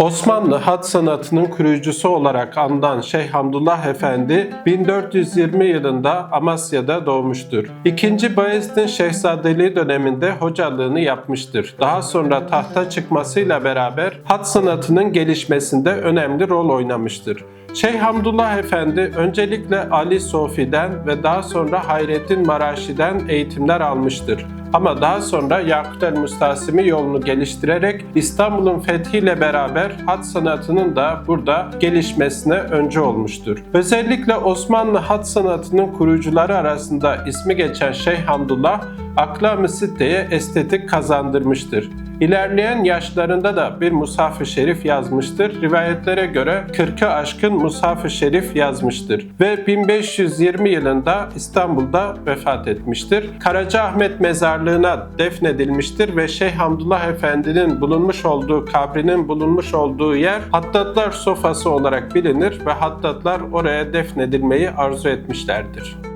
Osmanlı hat sanatının kurucusu olarak anılan Şeyh Hamdullah Efendi 1420 yılında Amasya'da doğmuştur. İkinci Bayezid'in şehzadeliği döneminde hocalığını yapmıştır. Daha sonra tahta çıkmasıyla beraber hat sanatının gelişmesinde önemli rol oynamıştır. Şeyh Hamdullah Efendi öncelikle Ali Sofi'den ve daha sonra Hayrettin Maraşi'den eğitimler almıştır. Ama daha sonra Yakut el Mustasimi yolunu geliştirerek İstanbul'un fethiyle beraber hat sanatının da burada gelişmesine öncü olmuştur. Özellikle Osmanlı hat sanatının kurucuları arasında ismi geçen Şeyh Hamdullah, Aklam-ı Sitte'ye estetik kazandırmıştır. İlerleyen yaşlarında da bir Mushaf-ı Şerif yazmıştır. Rivayetlere göre 40'ı aşkın Mushaf-ı Şerif yazmıştır. Ve 1520 yılında İstanbul'da vefat etmiştir. Karacaahmet mezarlığına defnedilmiştir ve Şeyh Hamdullah Efendi'nin bulunmuş olduğu kabrinin bulunmuş olduğu yer Hattatlar sofası olarak bilinir ve Hattatlar oraya defnedilmeyi arzu etmişlerdir.